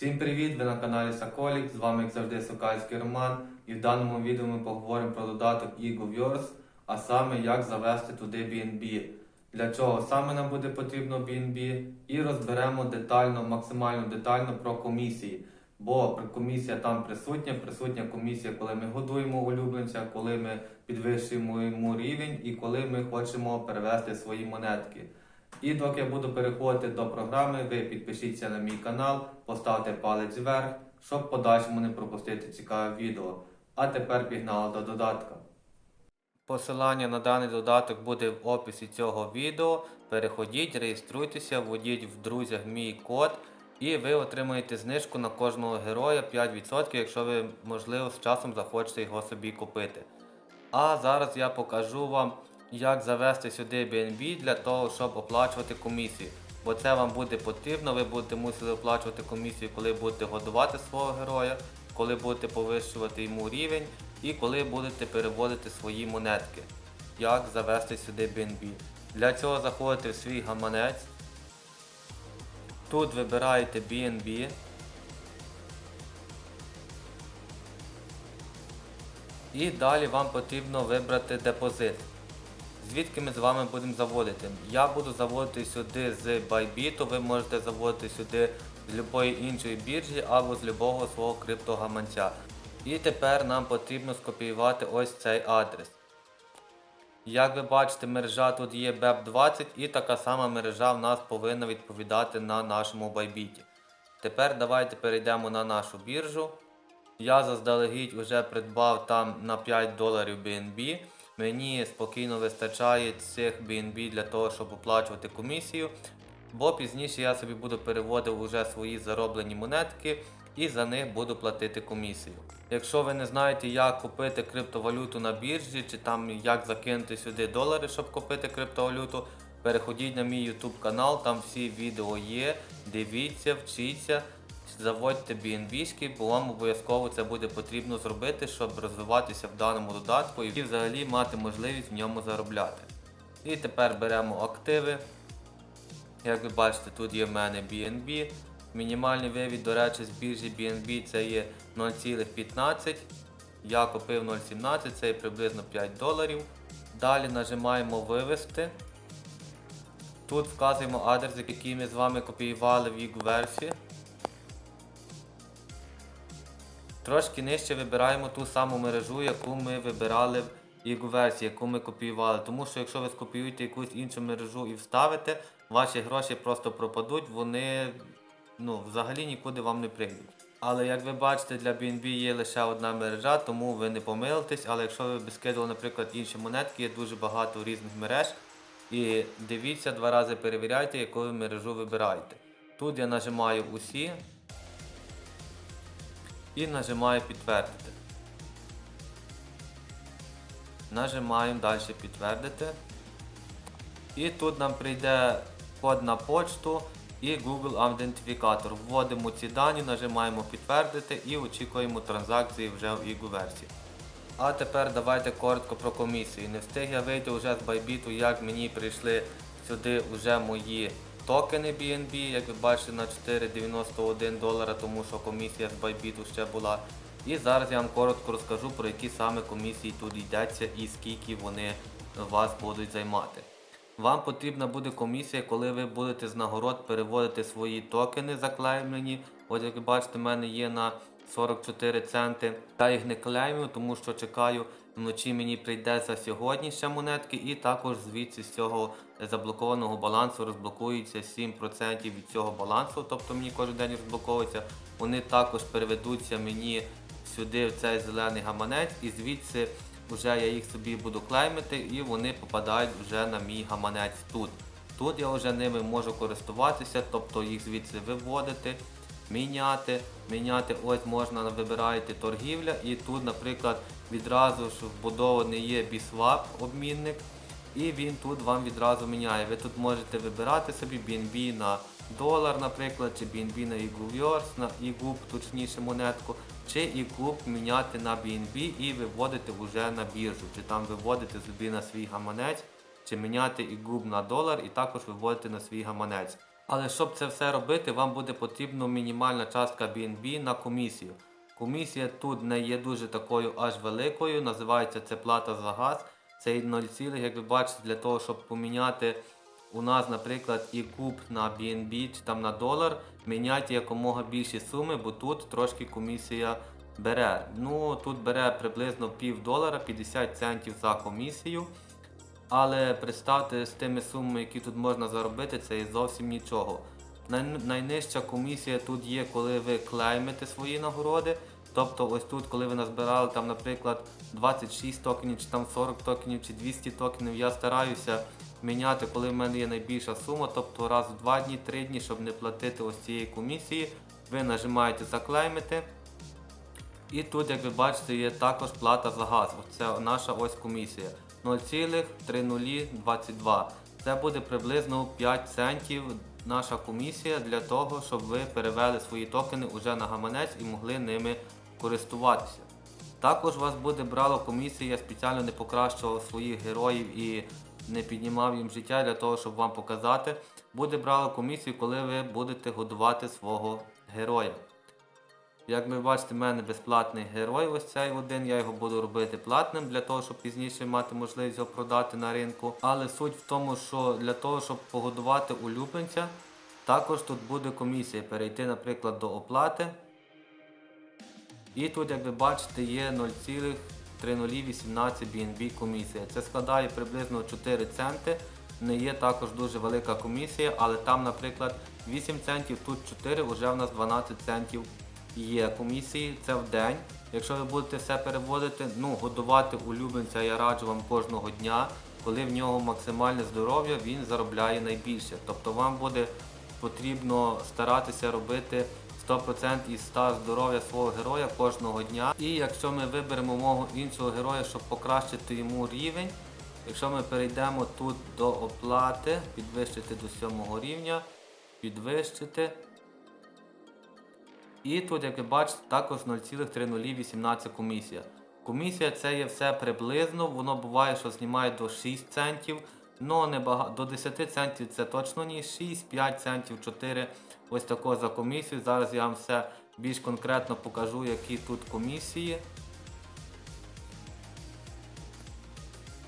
Всім привіт! Ви на каналі Соколік. З вами як завжди Сокальський Роман. І в даному відео ми поговоримо про додаток EgoViewers, а саме як завести туди BNB. Для чого саме нам буде потрібно BNB і розберемо детально, максимально детально про комісії. Бо комісія там присутня, присутня комісія, коли ми годуємо улюбленця, коли ми підвищуємо йому рівень і коли ми хочемо перевести свої монетки. І доки я буду переходити до програми, ви підпишіться на мій канал, поставте палець вверх, щоб подальшому не пропустити цікаве відео. А тепер пігнали до додатка. Посилання на даний додаток буде в описі цього відео. Переходіть, реєструйтеся, вводіть в друзях мій код, і ви отримаєте знижку на кожного героя 5%, якщо ви, можливо, з часом захочете його собі купити. А зараз я покажу вам, як завести сюди BNB для того, щоб оплачувати комісію. Бо це вам буде потрібно, ви будете мусити оплачувати комісію, коли будете годувати свого героя, коли будете повищувати йому рівень і коли будете переводити свої монетки. Як завести сюди BNB. Для цього заходите в свій гаманець. Тут вибираєте BNB. І далі вам потрібно вибрати депозит. Звідки ми з вами будемо заводити? Я буду заводити сюди з Bybit, ви можете заводити сюди з будь-якої іншої біржі або з будь-якого свого криптогаманця. І тепер нам потрібно скопіювати ось цей адрес. Як ви бачите, мережа тут є BEP20 і така сама мережа в нас повинна відповідати на нашому Bybit. Тепер давайте перейдемо на нашу біржу. Я заздалегідь вже придбав там на 5 доларів BNB. Мені спокійно вистачає цих BNB для того, щоб оплачувати комісію. Бо пізніше я собі буду переводити вже свої зароблені монетки і за них буду платити комісію. Якщо ви не знаєте, як купити криптовалюту на біржі, чи там як закинути сюди долари, щоб купити криптовалюту, переходіть на мій YouTube канал, там всі відео є. Дивіться, вчіться, заводьте BNB, бо вам обов'язково це буде потрібно зробити, щоб розвиватися в даному додатку і взагалі мати можливість в ньому заробляти. І тепер беремо активи. Як ви бачите, тут є в мене BNB. Мінімальний вивід, до речі, з біржі BNB це є 0,15. Я купив 0,17, це є приблизно 5 доларів. Далі нажимаємо вивести. Тут вказуємо адрес, який ми з вами копіювали в Eagle версії. Трошки нижче вибираємо ту саму мережу, яку ми вибирали в Eagle версії, яку ми копіювали. Тому що якщо ви скопіюєте якусь іншу мережу і вставите, ваші гроші просто пропадуть, вони ну, взагалі нікуди вам не прийдуть. Але як ви бачите, для BNB є лише одна мережа, тому ви не помилитесь. Але якщо ви б скидали, наприклад, інші монетки, є дуже багато різних мереж. І дивіться, два рази перевіряйте, яку ви мережу вибираєте. Тут я нажимаю усі і нажимаю підтвердити. Нажимаємо далі підтвердити. І тут нам прийде код на почту і Google Аутентифікатор. Вводимо ці дані, нажимаємо підтвердити і очікуємо транзакції вже в Eagle версії. А тепер давайте коротко про комісію. Не встиг я вийти вже з Bybit, як мені прийшли сюди вже мої токени BNB, як ви бачите, на 4,91 долара, тому що комісія з Bybit ще була. І зараз я вам коротко розкажу про які саме комісії тут йдеться і скільки вони вас будуть займати. Вам потрібна буде комісія, коли ви будете з нагород переводити свої токени заклеймлені. Ось як ви бачите, в мене є на 44 центи. Я їх не клеймю, тому що чекаю, вночі мені прийде за сьогодні ще монетки, і також звідси з цього заблокованого балансу розблокується 7% від цього балансу, тобто мені кожен день розблоковується. Вони також переведуться мені сюди в цей зелений гаманець, і звідси вже я їх собі буду клеймити, і вони попадають вже на мій гаманець тут. Тут я вже ними можу користуватися, тобто їх звідси виводити, міняти. Міняти ось можна вибираєте торгівля, і тут, наприклад, відразу ж вбудований є BSwap обмінник. І він тут вам відразу міняє. Ви тут можете вибирати собі BNB на долар, наприклад, чи BNB на EagleViewers, на EGUB, точніше монетку, чи EGUB міняти на BNB і виводити вже на біржу, чи там виводити собі на свій гаманець, чи міняти EGUB на долар і також виводити на свій гаманець. Але щоб це все робити, вам буде потрібна мінімальна частка BNB на комісію. Комісія тут не є дуже такою аж великою, називається це плата за газ. Це 0, як ви бачите, для того, щоб поміняти у нас, наприклад, і куб на BNB чи там на долар, міняйте якомога більші суми, бо тут трошки комісія бере. Ну тут бере приблизно пів долара, 50 центів за комісію. Але представте з тими сумами, які тут можна заробити, це зовсім нічого. Най- найнижча комісія тут є, коли ви клеймите свої нагороди. Тобто ось тут, коли ви назбирали там, наприклад, 26 токенів, чи там 40 токенів, чи 200 токенів, я стараюся міняти, коли в мене є найбільша сума, тобто раз в 2 дні, 3 дні, щоб не платити ось цієї комісії, ви нажимаєте заклеймити. І тут, як ви бачите, є також плата за газ. Це наша ось комісія. 0,3022. Це буде приблизно 5 центів наша комісія для того, щоб ви перевели свої токени уже на гаманець і могли ними користуватися. Також вас буде брала комісія, я спеціально не покращував своїх героїв і не піднімав їм життя для того, щоб вам показати. Буде брала комісію, коли ви будете годувати свого героя. Як ви бачите, в мене безплатний герой, ось цей один, я його буду робити платним для того, щоб пізніше мати можливість його продати на ринку. Але суть в тому, що для того, щоб погодувати улюбленця, також тут буде комісія. Перейти, наприклад, до оплати. І тут, як ви бачите, є 0,3018 BNB комісія. Це складає приблизно 4 центи. Не є також дуже велика комісія, але там, наприклад, 8 центів, тут 4, вже в нас 12 центів є комісії. Це в день. Якщо ви будете все переводити, ну годувати улюбленця я раджу вам кожного дня. Коли в нього максимальне здоров'я, він заробляє найбільше. Тобто вам буде потрібно старатися робити 100% із 100 здоров'я свого героя кожного дня. І якщо ми виберемо мого іншого героя, щоб покращити йому рівень, якщо ми перейдемо тут до оплати, підвищити до 7 рівня, підвищити. І тут, як ви бачите, також 0,3018 комісія. Комісія це є все приблизно, воно буває, що знімає до 6 центів, але не бага... до 10 центів це точно ні, 6, 5 центів, 4. Ось тако за комісію. Зараз я вам все більш конкретно покажу, які тут комісії.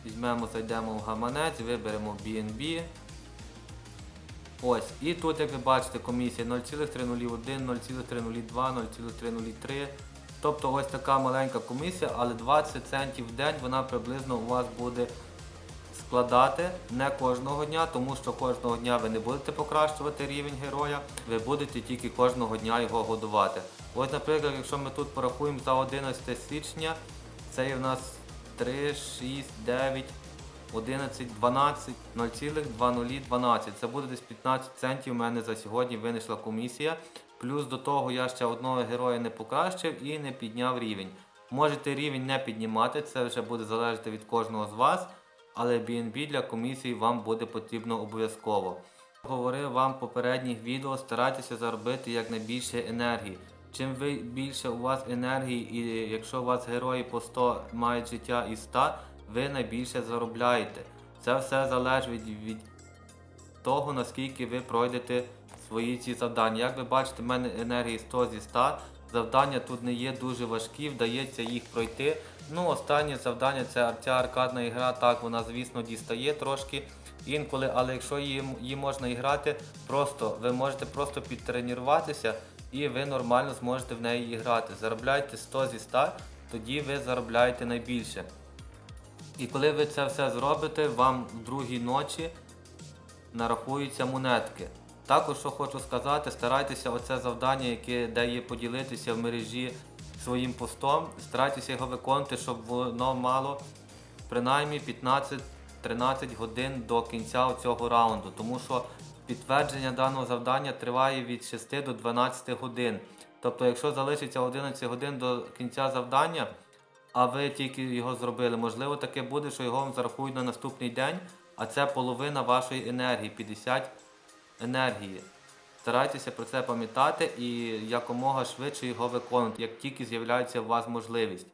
Візьмемо, зайдемо в гаманець, виберемо BNB. Ось, і тут, як ви бачите, комісія 0,301, 0,302, 0,303. Тобто ось така маленька комісія, але 20 центів в день вона приблизно у вас буде складати не кожного дня, тому що кожного дня ви не будете покращувати рівень героя, ви будете тільки кожного дня його годувати. Ось, наприклад, якщо ми тут порахуємо за 11 січня, це в нас 3, 6, 9. 11, 12, 0,2012. Це буде десь 15 центів у мене за сьогодні винайшла комісія. Плюс до того я ще одного героя не покращив і не підняв рівень. Можете рівень не піднімати, це вже буде залежати від кожного з вас, але BNB для комісії вам буде потрібно обов'язково. Говорив вам в попередніх відео, старайтеся заробити якнайбільше енергії. Чим ви більше у вас енергії, і якщо у вас герої по 100 мають життя і 100, ви найбільше заробляєте. Це все залежить від, від того, наскільки ви пройдете свої ці завдання. Як ви бачите, в мене енергії 100 зі 100. Завдання тут не є дуже важкі, вдається їх пройти. Ну, останнє завдання це ця аркадна ігра. Так, вона, звісно, дістає трошки інколи, але якщо її, її можна іграти, просто ви можете просто підтренуватися і ви нормально зможете в неї грати. Заробляйте 100 зі 100, тоді ви заробляєте найбільше. І коли ви це все зробите, вам в другій ночі нарахуються монетки. Також що хочу сказати, старайтеся оце завдання, яке де є поділитися в мережі своїм постом, старайтеся його виконувати, щоб воно мало принаймні 15-13 годин до кінця цього раунду. Тому що підтвердження даного завдання триває від 6 до 12 годин. Тобто, якщо залишиться 11 годин до кінця завдання, а ви тільки його зробили. Можливо, таке буде, що його вам зарахують на наступний день, а це половина вашої енергії, 50 енергії. Старайтеся про це пам'ятати і якомога швидше його виконувати, як тільки з'являється у вас можливість.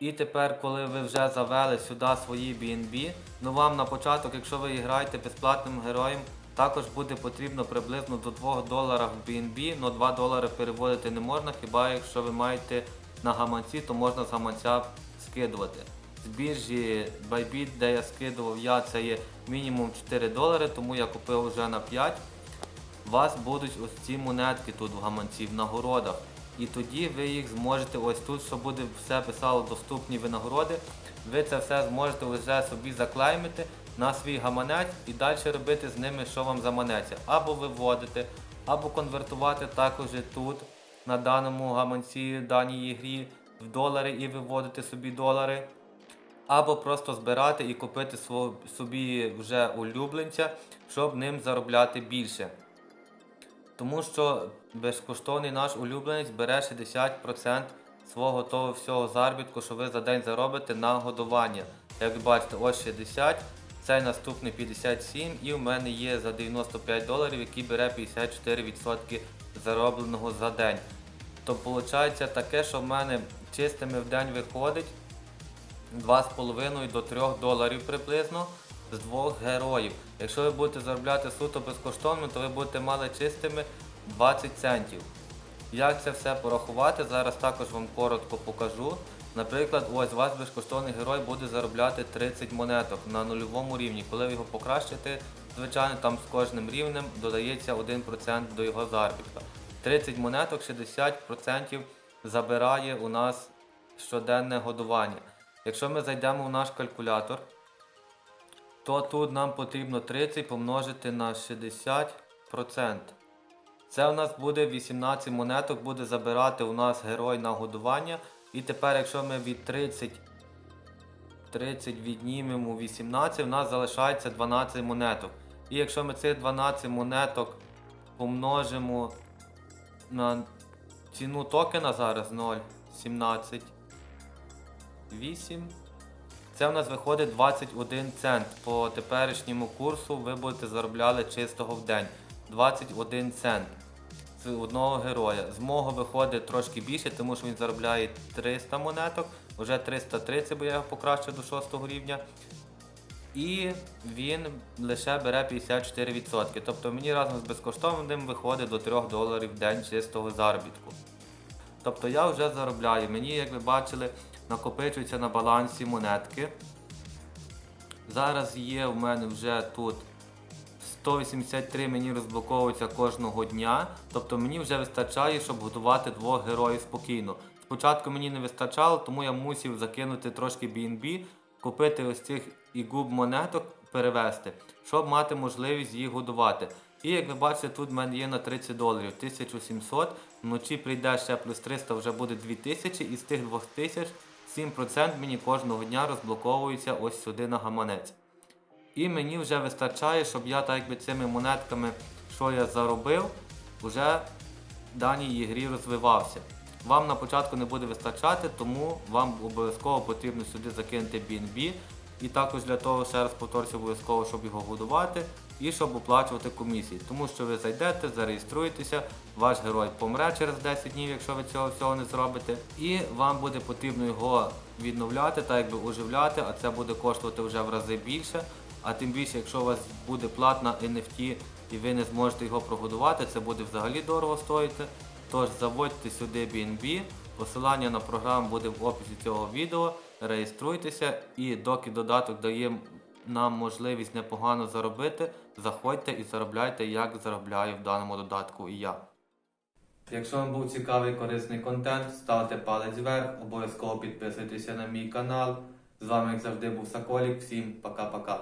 І тепер, коли ви вже завели сюди свої BNB, ну вам на початок, якщо ви граєте безплатним героєм, Також буде потрібно приблизно до 2 доларів в BNB, але 2 долари переводити не можна, хіба якщо ви маєте на гаманці, то можна з гаманця скидувати. З біржі Bybit, де я скидував я, це є мінімум 4 долари, тому я купив вже на 5. У вас будуть ось ці монетки тут в гаманці, в нагородах. І тоді ви їх зможете ось тут, що буде все писало доступні винагороди. Ви це все зможете вже собі заклеймити на свій гаманець і далі робити з ними, що вам заманеться. Або виводити, або конвертувати також тут, на даному гаманці, даній грі, в долари і виводити собі долари. Або просто збирати і купити собі вже улюбленця, щоб ним заробляти більше. Тому що безкоштовний наш улюбленець бере 60% свого того всього заробітку, що ви за день заробите на годування. Як ви бачите, ось 60, цей наступний 57 і в мене є за 95 доларів, який бере 54% заробленого за день. То виходить таке, що в мене чистими в день виходить 2,5 до 3 доларів приблизно з двох героїв. Якщо ви будете заробляти суто безкоштовно, то ви будете мали чистими 20 центів. Як це все порахувати, зараз також вам коротко покажу. Наприклад, ось ваш безкоштовний герой буде заробляти 30 монеток на нульовому рівні. Коли ви його покращите, звичайно, там з кожним рівнем додається 1% до його заробітка. 30 монеток 60% забирає у нас щоденне годування. Якщо ми зайдемо в наш калькулятор, то тут нам потрібно 30 помножити на 60%. Це у нас буде 18 монеток, буде забирати у нас герой на годування. І тепер, якщо ми від 30, 30 віднімемо 18, у нас залишається 12 монеток. І якщо ми цих 12 монеток помножимо на ціну токена зараз 0,17, 8. Це в нас виходить 21 цент. По теперішньому курсу ви будете заробляли чистого в день. 21 цент з одного героя. З мого виходить трошки більше, тому що він заробляє 300 монеток, вже 330, бо я його покращив до 6 рівня. І він лише бере 54%. Тобто мені разом з безкоштовним виходить до 3 доларів в день чистого заробітку. Тобто я вже заробляю. Мені, як ви бачили, накопичуються на балансі монетки. Зараз є в мене вже тут 183 мені розблоковуються кожного дня. Тобто мені вже вистачає, щоб годувати двох героїв спокійно. Спочатку мені не вистачало, тому я мусив закинути трошки BNB, купити ось цих ігуб монеток, перевести, щоб мати можливість їх годувати. І як ви бачите, тут в мене є на 30 доларів 1700. Вночі прийде ще плюс 300, вже буде 2000, і з тих 2000 7% мені кожного дня розблоковується ось сюди на гаманець. І мені вже вистачає, щоб я так якби цими монетками, що я заробив, вже в даній ігрі розвивався. Вам на початку не буде вистачати, тому вам обов'язково потрібно сюди закинути BNB. І також для того, ще раз повторюся, обов'язково, щоб його годувати і щоб оплачувати комісії. Тому що ви зайдете, зареєструєтеся, ваш герой помре через 10 днів, якщо ви цього всього не зробите. І вам буде потрібно його відновляти, так якби оживляти, а це буде коштувати вже в рази більше. А тим більше, якщо у вас буде платна NFT і ви не зможете його прогодувати, це буде взагалі дорого стоїти. Тож заводьте сюди BNB, посилання на програму буде в описі цього відео. Реєструйтеся і доки додаток дає нам можливість непогано заробити, заходьте і заробляйте, як заробляю в даному додатку і я. Якщо вам був цікавий корисний контент, ставте палець вверх, обов'язково підписуйтеся на мій канал. З вами, як завжди, був Соколік. Всім пока-пока.